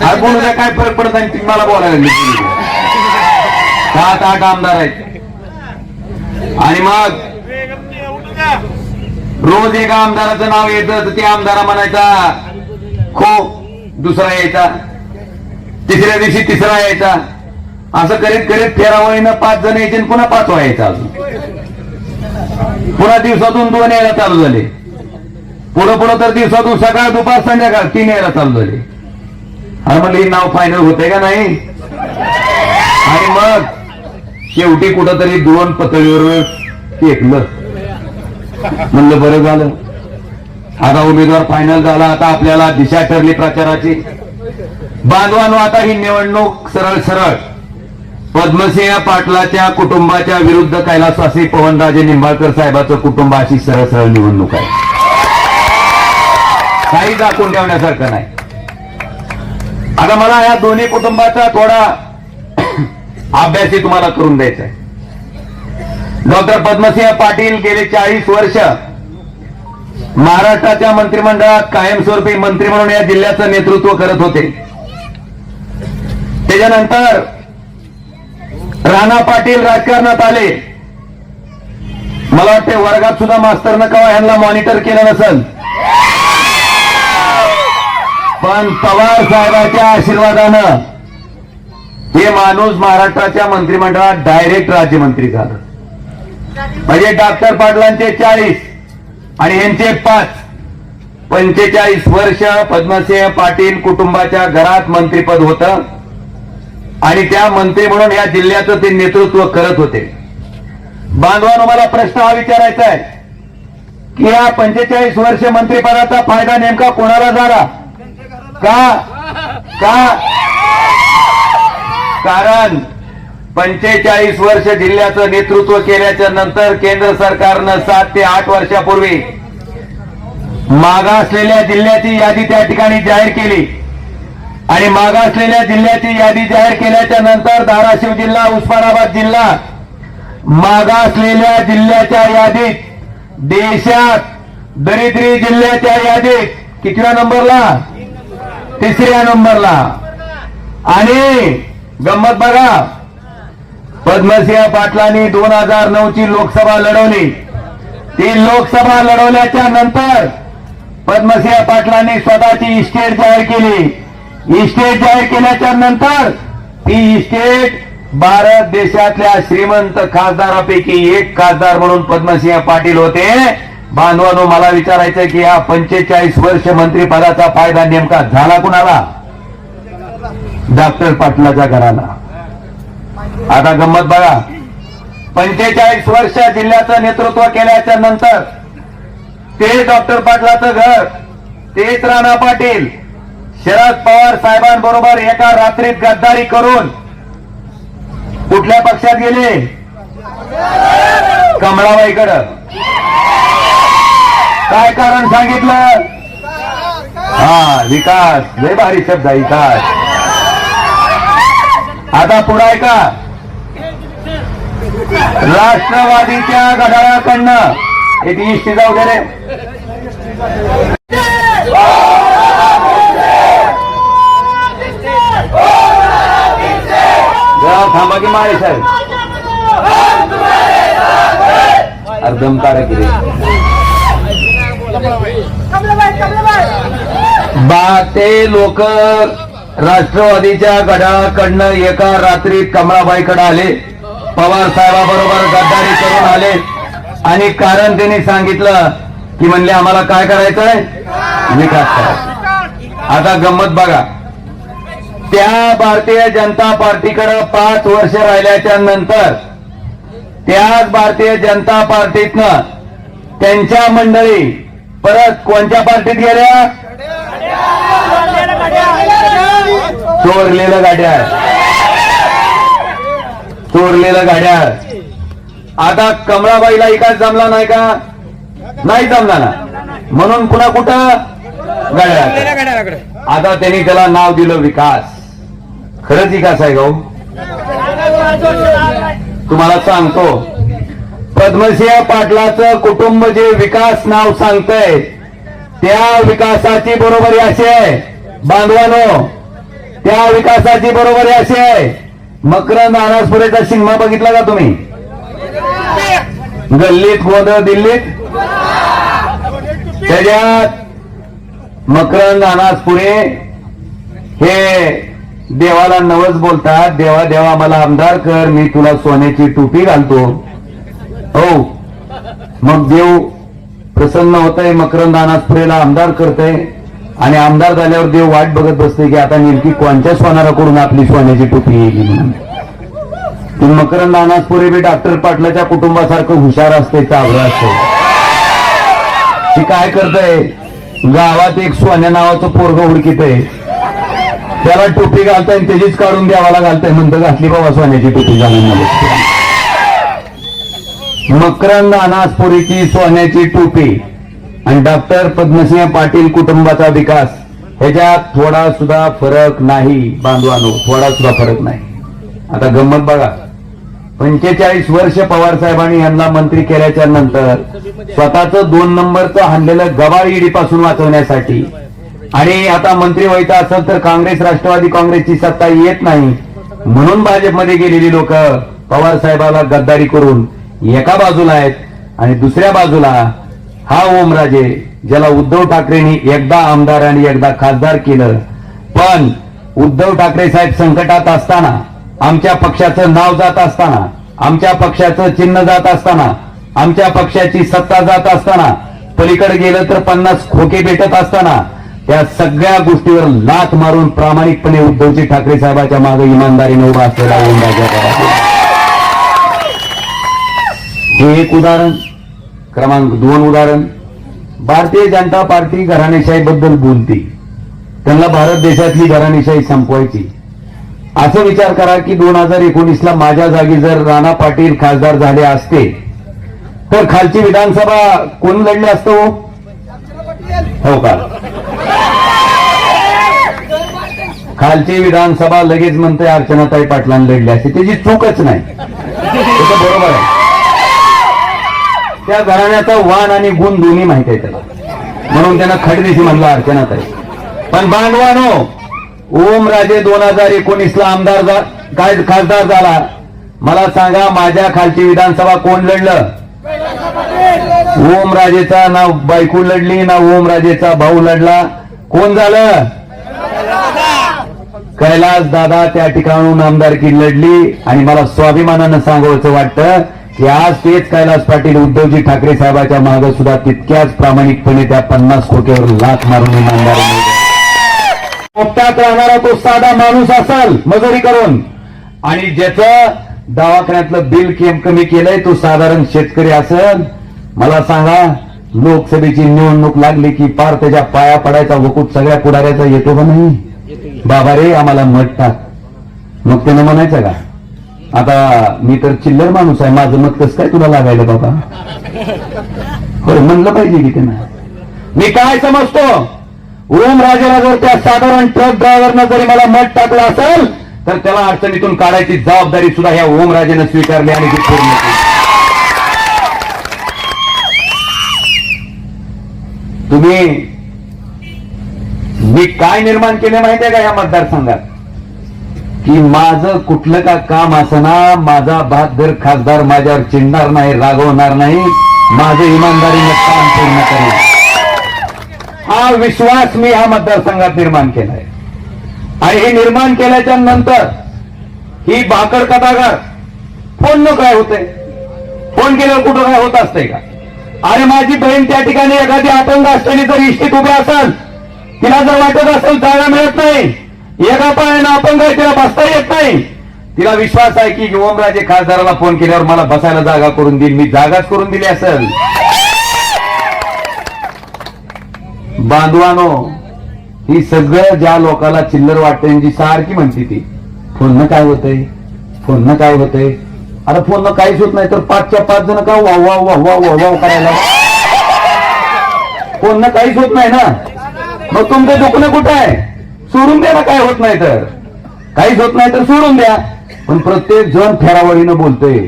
अरे बोलू द्या काय फरक पडत नाही ती मला बोलायला लागली. सात आठ आमदार आहेत. आणि मग रोज एका आमदाराचं नाव येतं तर त्या आमदारा म्हणायचा खो दुसरा यायचा. तिसऱ्या दिवशी तिसरा यायचा. असं करीत करीत फेरावळीनं पाच जण यायचे पुन्हा पाचवा यायचा अजून. पुन्हा दिवसातून दोन यायला चालू झाले. पुढं पुढं तर दिवसातून सकाळ दुपार संध्याकाळ तीन यायला चालू झाले. अरे म्हणलं हे नाव फायनल होते का नाही? आणि मग शेवटी कुठंतरी दोन पतळीवर फेकलं म्हणलं बरं झालं. आता उमेदवार फायनल झाला आता आपल्याला दिशा ठरली प्रचाराची. बांधवानो आता ही निवडणूक सरळ सरळ. पद्मसिंह पाटलाच्या कुटुंबाच्या विरुद्ध कैलासवासी पवनराजे निंबाळकर साहेबाचं कुटुंब अशी सरळ सरळ निवडणूक आहे. काही दाखवून ठेवण्यासारखं नाही. आता मला या दोन्ही कुटुंबाचा थोडा अभ्यासही तुम्हाला करून द्यायचा आहे. डॉक्टर पद्मसिंह पाटील गेले चाळीस वर्ष महाराष्ट्राच्या मंत्रिमंडळात कायमस्वरूपी मंत्री म्हणून या जिल्ह्याचं नेतृत्व करत होते. त्याच्यानंतर राणा पाटील राजकारणात आले. मला वाटते वर्गात सुद्धा मास्तरनं कवा यांना मॉनिटर केलं नसल. पण पवार साहेबाच्या आशीर्वादानं हे माणूस महाराष्ट्राच्या मंत्रिमंडळात डायरेक्ट राज्यमंत्री झालं. म्हणजे डॉक्टर पाटलांचे चाळीस आणि यांचे पाच. पंचेचाळीस वर्ष पद्मसिंह पाटील कुटुंबाच्या घरात मंत्रीपद होतं. आणि त्या मंत्री म्हणून या जिल्ह्याचं ते नेतृत्व करत होते. बांधवांनो मला प्रश्न हा विचारायचा आहे की या पंचेचाळीस वर्ष मंत्रिपदाचा फायदा नेमका कोणाला झाला? का? का? कारण पंचेचाळीस वर्ष जिल्ह्याचं नेतृत्व केल्याच्यानंतर केंद्र सरकारनं सात ते आठ वर्षापूर्वी मागासलेल्या जिल्ह्याची यादी त्या ठिकाणी जाहीर केली. आणि मागासलेल्या जिल्ह्याची यादी जाहीर केल्याच्यानंतर धाराशिव जिल्हा उस्मानाबाद जिल्हा मागासलेल्या जिल्ह्याच्या यादीत देशात दरिद्री जिल्ह्याच्या यादीत कितव्या नंबरला? तिसऱ्या नंबरला. आणि गंमत बघा. पद्मसिंह पाटलांनी दोन हजार नऊ ची लोकसभा लढवली. ती लोकसभा लढवल्याच्या नंतर पद्मसिंह पाटलांनी स्वतःची इस्टेट जाहीर केली. इस्टेट जाहीर केल्याच्यानंतर ती इस्टेट भारत देशातल्या श्रीमंत खासदारापैकी एक खासदार म्हणून पद्मसिंह पाटील होते. बांधवानो मला विचारायचंय की या पंचेचाळीस वर्ष मंत्रिपदाचा फायदा नेमका झाला कुणाला? डॉक्टर पाटलाच्या घराला. आता गंमत बघा. पंचेचाळीस वर्ष जिल्ह्याचं नेतृत्व केल्याच्यानंतर ते डॉक्टर पाटलाचं घर तेच राणा पाटील शरद पवार साहेबांबरोबर एका रात्रीत गद्दारी करून कुठल्या पक्षात गेले? कमळाबाईकडं. काय कारण सांगितलं? हा विकास. लय भारी शब्द विकास. आता पुढं आहे का? राष्ट्रवादीच्या घड्याळाकडनं. एक इष्टी जाऊ दे रे. थांबा की माळे साहेब. अर्धम तारा किती लोक राष्ट्रवादीच्या गडाकडनं एका रात्रीत कमळाबाईकडे आले. पवार साहेबाबरोबर गद्दारी करून आले. आणि कारण त्यांनी सांगितलं की म्हणले आम्हाला काय करायचंय? विकास करायचा. आता गंमत बघा. त्या भारतीय जनता पार्टीकडे पाच वर्ष राहिल्याच्या नंतर त्याच भारतीय जनता पार्टीतनं त्यांच्या मंडळी परत कोणत्या पार्टीत गेल्या? चोरलेलं गाड्याळ. चोरलेलं गाड्याळ. आता कमळाबाईला एकाच जमला नाही का? नाही जमला ना. म्हणून पुन्हा कुठं? गाड्या आता त्यांनी त्याला नाव दिलं विकास. खरंच विकास आहे गाऊ तुम्हाला सांगतो. पद्मसिंह पाटलाचं कुटुंब जे विकास नाव सांगतय त्या विकासाची बरोबरी अशी आहे. बांधवानो त्या विकासाची बरोबरी अशी आहे. मकरंद आनासपुरेचा सिनेमा बघितला का तुम्ही? गल्लीत गोंधळ दिल्लीत? त्याच्यात मकरंद अनासपुरे हे देवाला नवस बोलतात देवा देवा मला आमदार कर मी तुला सोन्याची टोपी घालतो. हो. मग देव प्रसन्न होतय मकरंद अनासपुरेला आमदार करतय. आणि आमदार झाल्यावर देव वाट बघत बसते की आता नेमकी कोणत्या सोनाराकडून आपली सोन्याची टोपी येईल म्हणून. मकरंद अनासपुरे बी डॉक्टर पाटलाच्या कुटुंबासारखं हुशार असते चावलं असते ती काय करतय? गावात एक सोन्या नावाचं पोरग उडकीत आहे त्याला टोपी घालताय त्याचीच काढून द्यावाला घालताय. म्हणतं घातली बाबा सोन्याची टोपी घालून मकरंद अनासपुरीची सोन्याची टोपी. आणि डॉक्टर पद्मसिंह पाटील कुटुंबाचा विकास. ह्याच्यात थोडा सुद्धा फरक नाही बांधवानो. थोडा सुद्धा फरक नाही. आता गंमत बघा. पंचेचाळीस वर्ष पवार साहेबांनी यांना मंत्री केल्याच्यानंतर स्वतःच दोन नंबरचं हाणलेलं गबाळ ईडीपासून वाचवण्यासाठी आणि आता मंत्री व्हायचं असेल तर काँग्रेस राष्ट्रवादी काँग्रेसची सत्ता येत नाही. म्हणून भाजपमध्ये गेलेली लोक पवार साहेबाला गद्दारी करून एका बाजूला आहेत आणि दुसऱ्या बाजूला हा ओमराजे ज्याला उद्धव ठाकरेंनी एकदा आमदार आणि एकदा खासदार केलं. पण उद्धव ठाकरे साहेब संकटात असताना आमच्या पक्षाचं नाव जात असताना आमच्या पक्षाचं चिन्ह जात असताना आमच्या पक्षाची सत्ता जात असताना पलीकडे गेलं तर पन्नास खोके भेटत असताना त्या सगळ्या गोष्टीवर लाथ मारून प्रामाणिकपणे उद्धवजी ठाकरे साहेबांच्या मागे इमानदारीने उभा असलेला हे एक उदाहरण क्रमांक दोन उदाहरण. भारतीय जनता पार्टी घराणेशाही बद्दल बोलते. त्यांना भारत देशातली घराणेशाही संपवायची. असं विचार करा की दोन हजार एकोणीस ला माझ्या जागी जर राणा पाटील खासदार झाले असते तर खालची विधानसभा कोण लढले असतो हो? हो का? खालची विधानसभा लगेच म्हणते अर्चनाताई पाटलांनी लढली अशी. त्याची चूकच नाही. बरोबर आहे. त्या घराण्याचा वाण आणि गुण दोन्ही माहीत आहे त्याला. म्हणून त्यांना खडदेशी म्हणलं अर्चनाताई. पण बांधवानो ओम राजे दोन हजार एकोणीस ला आमदार काय खासदार झाला? मला सांगा माझ्या खालची विधानसभा कोण लढलं? ओम राजेचा ना बायको लढली ना ओम राजेचा भाऊ लढला. कोण झालं? कैलास दादा त्या ठिकाणून आमदारकी लढली आणि मला स्वाभिमानानं सांगायचं वाटतं की आज तेच कैलास पाटील उद्धवजी ठाकरे साहेबाच्या मागे सुद्धा तितक्याच प्रामाणिकपणे त्या पन्नास खोक्यावर लाख मारून इमानदारी पोपटात राहणारा तो साधा माणूस असाल मजुरी करून आणि ज्याचं दवाखान्यातलं बिल केम कमी केलंय तो साधारण शेतकरी असेल. मला सांगा लोकसभेची निवडणूक लागली की पार त्याच्या पाया पडायचा वकूत सगळ्या पुढाऱ्याचा येतो का नाही? बाबा रे आम्हाला मत टाक. मग त्यानं म्हणायचं का? आता मी तर चिल्लर माणूस आहे माझं मत कसं काय तुला लागायला बाबा? होय म्हणलं पाहिजे की त्यांना. मी काय समजतो? ओम राजाला जर त्या साधारण ट्रक ड्रायव्हरनं जरी मला मत टाकलं असेल तर त्याला अडचणीतून काढायची जबाबदारी सुद्धा ह्या ओम राजेनं स्वीकारली आणि ती पूर्ण केली. तुम्ही मी काय निर्माण केले माहितीये का या मतदारसंघात? की माझं कुठलं का काम असना माझा बहादर खासदार माझ्यावर चिडणार नाही रागवणार नाही माझं इमानदारीने काम पूर्ण करेल हा विश्वास मी ह्या मतदारसंघात निर्माण केलाय. आणि हे निर्माण केल्याच्यानंतर ही भाकर कथाकार फोन न काय होतंय? फोन केल्यावर कुठं काय होत असतंय का? अरे माझी बहीण त्या ठिकाणी एखादी आतंक असलेली जर इष्टीत उभे असाल तिला जर वाटत असेल जागा मिळत नाही एका पायानं अपंग आहे तिला बसता येत नाही? तिला विश्वास आहे की ओमराजे खासदाराला फोन केल्यावर मला बसायला जागा करून देईल मी जागाच करून दिली असेल. बांधवानो ही सगळं ज्या लोकांना चिल्लर वाटते त्यांची सारखी म्हणते ती. फोननं काय होतंय? फोननं काय होतंय? अरे फोननं काहीच होत नाही तर पाचच्या पाच जण का वा वा वाह वाह वाव करायला? फोननं काहीच होत नाही ना? मग तुमचं दुखणं कुठं आहे? सोडून द्या ना काय होत नाही तर. काहीच होत नाही तर सोडून द्या. पण प्रत्येक जण फेरावळीनं बोलतोय.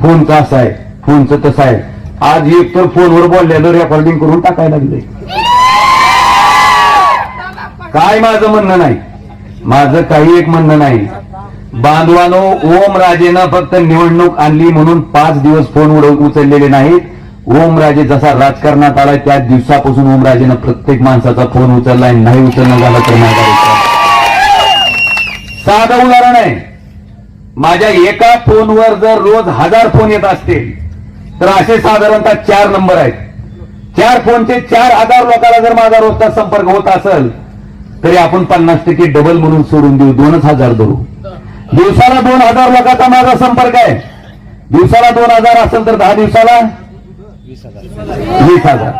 फोनचं असं आहे फोनचं तसं आहे. आज एक तर फोनवर बोललेलं रेकॉर्डिंग करून टाकायला लागले. काय माझं म्हणणं नाही? माझं काही एक म्हणणं नाही. बांधवानो ओम राजेनं फक्त निवडणूक आणली म्हणून पाच दिवस फोन उड- उचललेले नाहीत. ओमराजे जसा राजकारणात आलाय त्या दिवसापासून ओमराजेनं प्रत्येक माणसाचा फोन उचललाय नाही उचलणं झालं तर माझा विचार. साधं उदाहरण आहे. माझ्या एका फोनवर जर रोज हजार फोन येत असतील तर असे साधारणतः चार नंबर आहेत. चार फोनचे चार हजार लोकांना जर माझा रोजचा संपर्क होत असेल तरी आपण पन्नास टक्के डबल म्हणून सोडून देऊ दोनच हजार धरू. दिवसाला दोन हजार लोकांचा माझा संपर्क आहे. दिवसाला दोन हजार असेल तर दहा दिवसाला वीस हजार.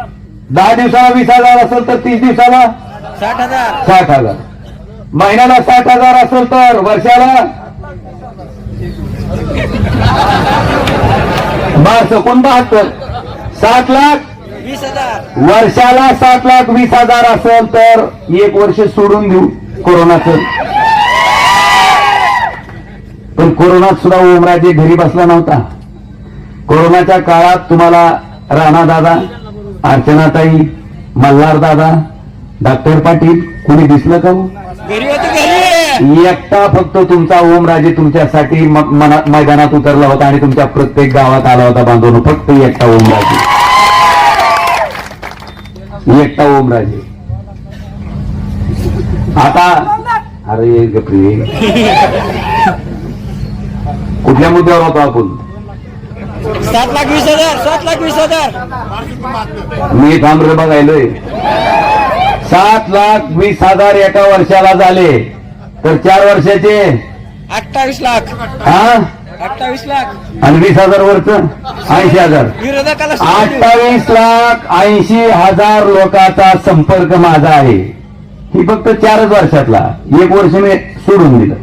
दहा दिवसाला वीस हजार असेल तर तीस दिवसाला साठ हजार. साठ हजार. महिन्याला साठ हजार असेल तर वर्षाला बारस कोण बहात्तर साठ लाख वीस हजार. वर्षाला सात लाख वीस हजार असेल तर एक वर्ष सोडून देऊ कोरोनाचं. पण कोरोनात सुद्धा ओमराजे घरी बसला नव्हता. कोरोनाच्या काळात तुम्हाला राणा दादा अर्चनाताई मल्हार दादा डॉक्टर पाटील कुणी दिसलं का हो? एकटा फक्त तुमचा ओमराजे तुमच्यासाठी मैदानात उतरला होता आणि तुमच्या प्रत्येक गावात आला होता बांधून. फक्त एकटा ओमराजे. एकटा ओमराजे. आता अरे गप्री. कुठल्या मुद्द्यावर होतो आपण? सात लाख वीस हजार सात लाख वीस हजार. मी थांबरे बघायलोय सात लाख वीस हजार एका वर्षाला झाले. तर चार वर्षाचे? अठ्ठावीस लाख. हा? अठ्ठावीस लाख. आणि वीस हजार वरच? ऐंशी हजार. अठ्ठावीस लाख ऐंशी हजार लोकांचा संपर्क माझा आहे. ही फक्त चारच वर्षातला. एक वर्ष मी सोडून दिलं.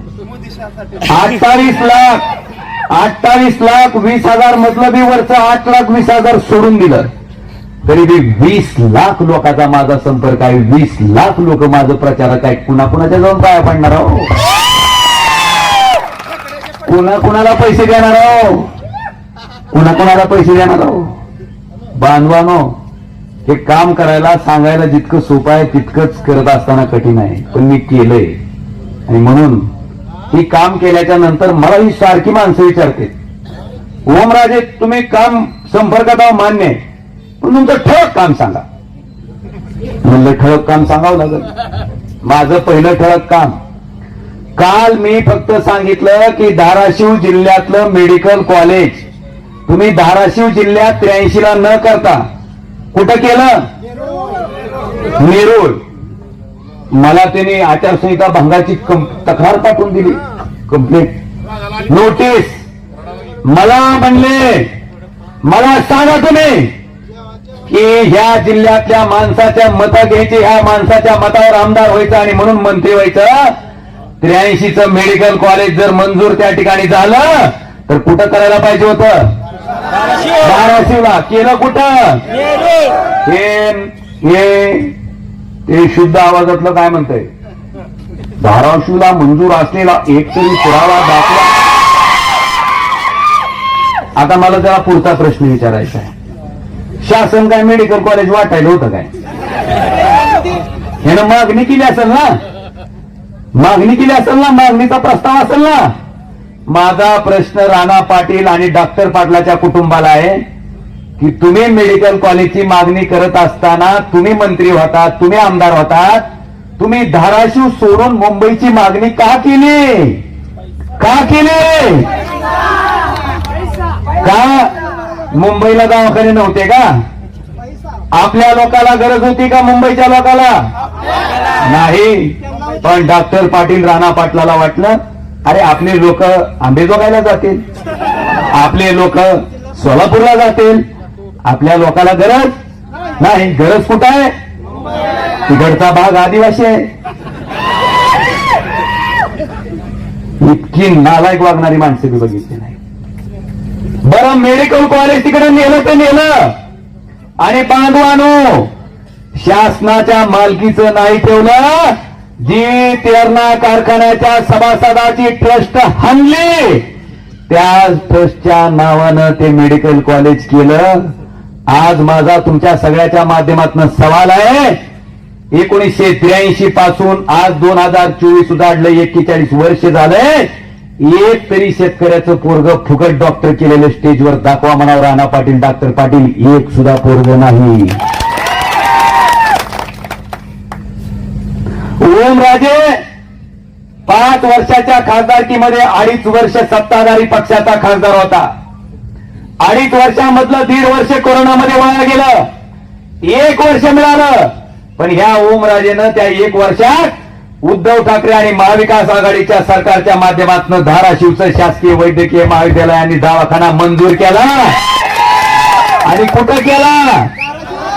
अठ्ठावीस लाख अठ्ठावीस लाख वीस हजार मधलं बी वरच आठ लाख वीस हजार सोडून दिलं. तरी बी वीस लाख लोकांचा माझा संपर्क आहे. वीस लाख लोक माझं प्रचारक आहे कुणा कुणाच्या जाऊन काय पडणार हो? कुणा कुणाला पैसे देणार हो? कुणा कुणाला पैसे देणार हो? बांधवानो हे काम करायला सांगायला जितकं सोपं आहे तितकंच करत असताना कठीण आहे. पण मी केलंय. आणि म्हणून ही काम केल्याच्यानंतर मला ही सारखी माणसं विचारते. ओमराजे तुम्ही काम संपर्कात आहो मान्य आहे. पण तुमचं ठळक काम सांगा. म्हणलं ठळक काम सांगावं लागेल. माझं पहिलं ठळक काम. काल मी फक्त सांगितलं की धाराशिव जिल्ह्यातलं मेडिकल कॉलेज. तुम्ही धाराशिव जिल्ह्यात त्र्याऐंशीला न करता कुठं केलं? नेरूळ. मला त्यांनी आचारसंहिता भंगाची तक्रार पाठवून दिली. कंप्लेंट नोटीस मला म्हणले मला सांगा तुम्ही की ह्या जिल्ह्यातल्या माणसाच्या मत घ्यायची ह्या माणसाच्या मतावर आमदार व्हायचं आणि म्हणून मंत्री व्हायचं? त्र्याऐंशीच मेडिकल कॉलेज जर मंजूर त्या ठिकाणी झालं तर कुठं करायला पाहिजे होतं? धाराशिवला. केलं कुठं? हे ते शुद्ध आवाजातलं काय म्हणतंय? धाराशिवला मंजूर असलेला एक तरी पुरावा दाखवा. आता मला त्याला पुढचा प्रश्न विचारायचा आहे. शासन काय मेडिकल कॉलेज वाटायला होतं काय? ह्यानं मागणी केली असेल ना? मागणी केली असेल ना? मागणीचा प्रस्ताव असेल ना? माझा प्रश्न राणा पाटील आणि डॉक्टर पाटलाच्या कुटुंबाला आहे. की तुम्ही मेडिकल कॉलेजची मागणी करत असताना तुम्ही मंत्री होतात तुम्ही आमदार होतात तुम्ही धाराशिव सोडून मुंबईची मागणी का केली? का केली? का? मुंबईला दवाखाने नव्हते का? आपल्या लोकाला गरज होती का मुंबईच्या लोकाला? नाही. पण डॉक्टर पाटील राणा पाटलाला वाटलं अरे आपले लोक आंबेजोगायला जातील. आपले लोक सोलापूरला जातील. आपल्या लोकाला गरज नाही. गरज कुठं आहे? तिकडचा भाग आदिवासी आहे. इतकी नालायक वागणारी माणसं मी बघितली नाही. बरं मेडिकल कॉलेज तिकडे नेलं तर नेलं. आणि बांधवानो शासनाच्या मालकीचं नाही ठेवलं. जी तेरणा कारखान्याच्या सभासदाची ट्रस्ट हनली त्या ट्रस्टच्या नावानं ते मेडिकल कॉलेज केलं. आज माझा तुमच्या सगळ्याच्या माध्यमातून सवाल आहे. एकोणीसशे त्र्याऐंशी पासून आज दोन हजार चोवीस उजाडलं एक्केचाळीस वर्ष झालंय एक तरी शेतकऱ्याचं पोरग फुकट डॉक्टर केलेलं स्टेजवर दाखवा म्हणावं राणा पाटील डॉक्टर पाटील. एक सुद्धा पोरग नाही. ओमराजे पाच वर्षाच्या खासदारकीमध्ये अडीच वर्ष सत्ताधारी पक्षाचा खासदार होता. अडीच वर्षामधलं दीड वर्ष कोरोनामध्ये वाया गेलं. एक वर्ष मिळालं. पण ह्या ओमराजेनं त्या एक वर्षात उद्धव ठाकरे आणि महाविकास आघाडीच्या सरकारच्या माध्यमातून धाराशिवचं शासकीय वैद्यकीय महाविद्यालय आणि दवाखाना मंजूर केला. आणि कुठं केला?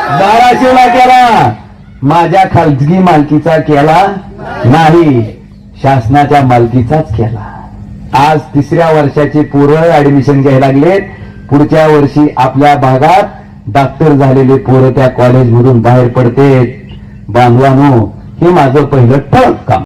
धाराशिवला केला. माझ्या खाजगी मालकीचा केला नाही. शासनाच्या मालकीचाच केला. आज तिसऱ्या वर्षाचे पोरं ऍडमिशन घ्यायला लागलेत. पुढच्या वर्षी आपल्या भागात डॉक्टर झालेले पोरं त्या कॉलेजमधून बाहेर पडतेत. बांधवानो हे माझं पहिलं ठळक काम.